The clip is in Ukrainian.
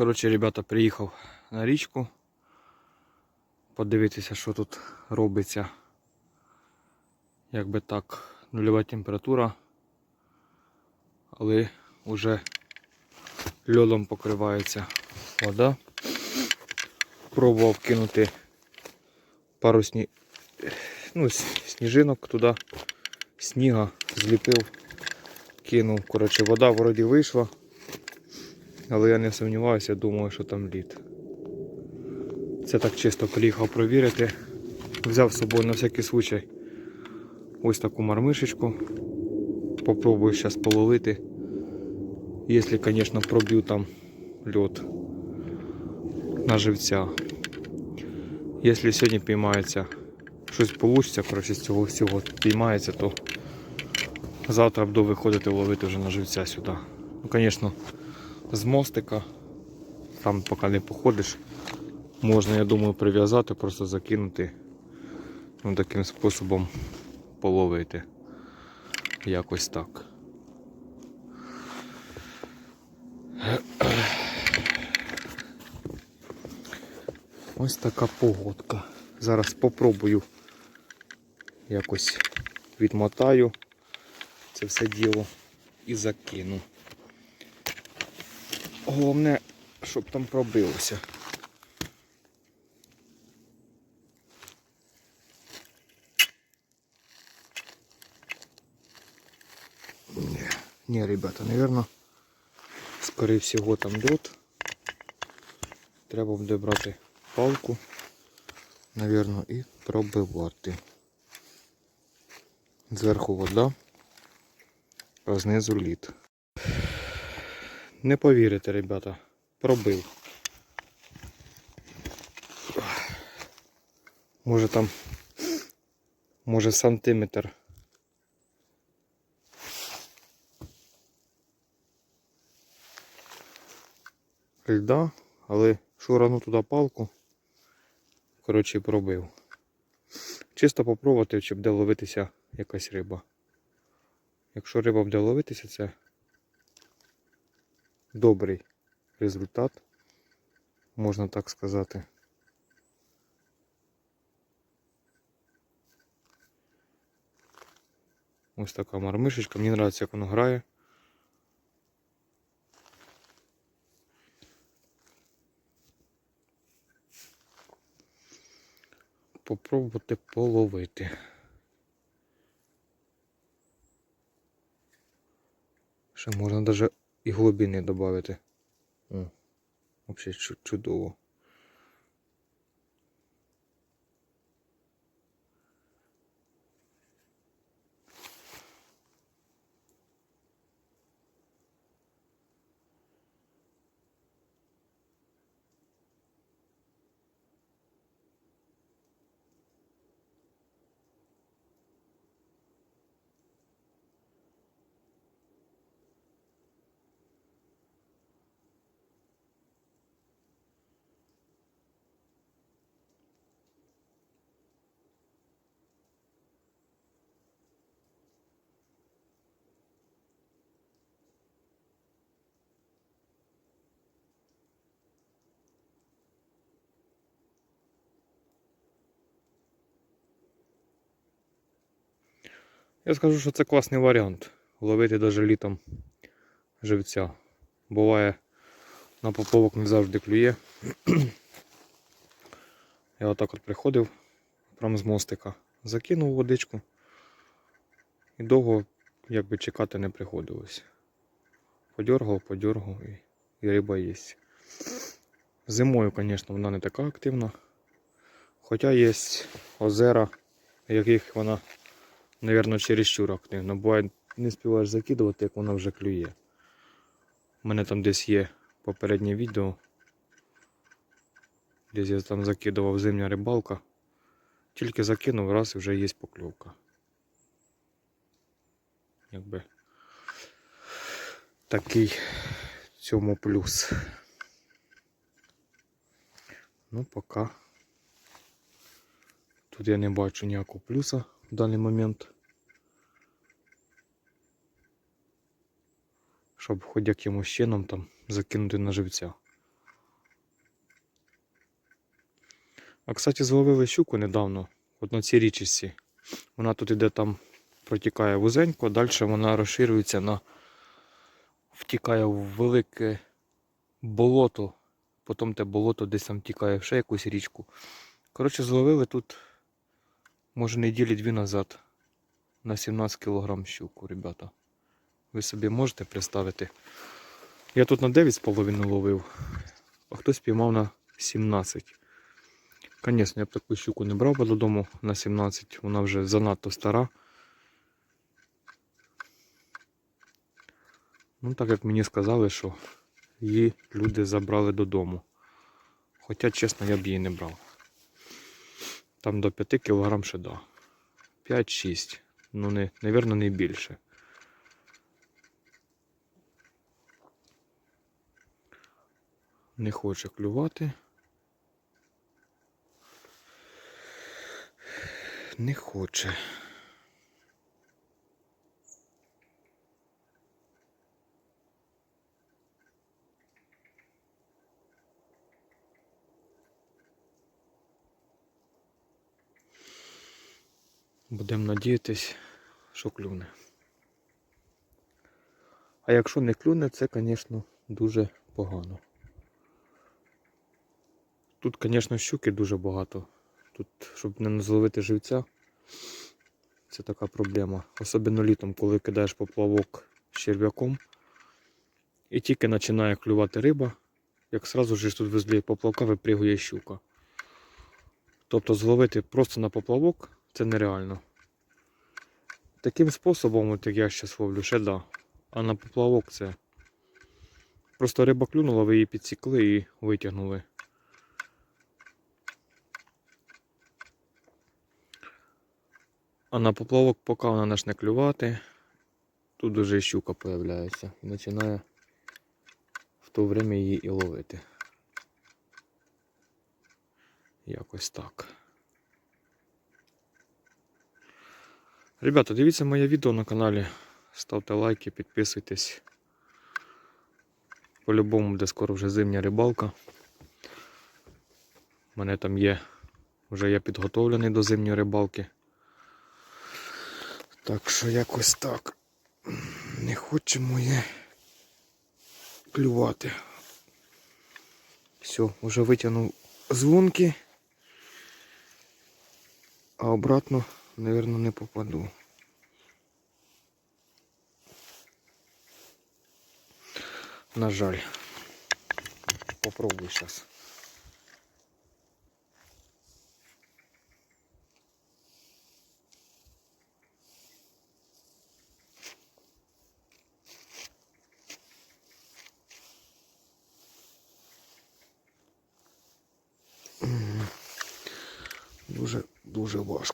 Коротше, ребята, приїхав на річку. Подивитися, що тут робиться. Якби так, нульова температура. Але вже льодом покривається вода. Пробував кинути пару сні... ну, сніжинок туди, сніга зліпив, кинув. Коротше, вода вроді вийшла. Але я не сумніваюся, думаю, що там лід. Це так чисто приїхав провірити. Взяв з собою на всякий случай ось таку мармишечку. Попробую зараз половити. Якщо, звісно, проб'ю там льод на живця. Якщо сьогодні піймається, щось вийде, коротше, з цього всього піймається, то завтра буду виходити ловити вже на живця сюди. Ну, звісно, з мостика. Там поки не походиш. Можна, я думаю, прив'язати, просто закинути. Ну, таким способом половити. Якось так. Ось така погодка. Зараз попробую якось відмотаю це все діло і закину. Головне, щоб там пробилося. Ні, ні, ребята, наверное, скорее всего там лед. Треба буде брати палку, наверное, і пробивати. Зверху вода, а знизу лід. Не повірите, ребята, пробив. Може там, може сантиметр. Льда, але шурану туди палку. Коротше, пробив. Чисто попробувати, чи буде ловитися якась риба. Якщо риба буде ловитися, це добрий результат, можна так сказати. Ось така мармишечка. Мені подобається, як воно грає. Попробувати половити. Ще можна навіть і глибини додати. Взагалі чудово. Я скажу, що це класний варіант. Ловити навіть літом живця. Буває на поповок не завжди клює. Я отак от приходив прямо з мостика, закинув водичку і довго якби чекати не приходилось. Подергав, подергав і, і риба є. Зимою, звісно, вона не така активна. Хоча є озера, в яких вона Наверно, чересчур активно. Буває, не співаєш закидувати, як вона вже клює. У мене там десь є попереднє відео. Десь я там закидував зимня рибалка. Тільки закинув, раз і вже є покльовка. Якби такий цьому плюс. Ну, поки. Тут я не бачу ніякого плюса в даний момент. Щоб хоч якимось чином там закинути на живця. А кстати, зловили щуку недавно, от на цій річці. Вона тут іде там, протікає вузенько, а далі вона розширюється на втікає в велике болото. Потім те болото десь там втікає в ще якусь річку. Коротше, зловили тут може, неділі дві назад на 17 кг щуку, ребята. Ви собі можете представити? Я тут на 9,5 ловив, а хтось піймав на 17. Звісно, я б таку щуку не брав би додому на 17, вона вже занадто стара. Ну, так як мені сказали, що її люди забрали додому. Хоча, чесно, я б її не брав. Там до 5 кг ще да. 5-6. Ну, не, навірно, не більше. Не хоче клювати. Не хоче. Будемо надіятись, що клюне. А якщо не клюне, це, звісно, дуже погано. Тут, звісно, щуки дуже багато. Тут, щоб не зловити живця, це така проблема. Особливо літом, коли кидаєш поплавок з черв'яком. І тільки починає клювати риба, як сразу ж тут везлі поплавка випригує щука. Тобто зловити просто на поплавок це нереально. Таким способом, от як я зараз ловлю, ще да. А на поплавок це. Просто риба клюнула, ви її підсікли і витягнули. А на поплавок поки вона почне клювати, тут уже і щука появляється і починає в то время її і ловити. Якось так. Ребята, дивіться моє відео на каналі. Ставте лайки, підписуйтесь. По-любому буде скоро вже зимня рибалка. У мене там є, вже я підготовлений до зимньої рибалки. Так що якось так. Не хоче моє клювати. Все, вже витягнув з лунки, а обратно, мабуть, не попаду. На жаль. Попробуй сейчас. Дуже, дуже важко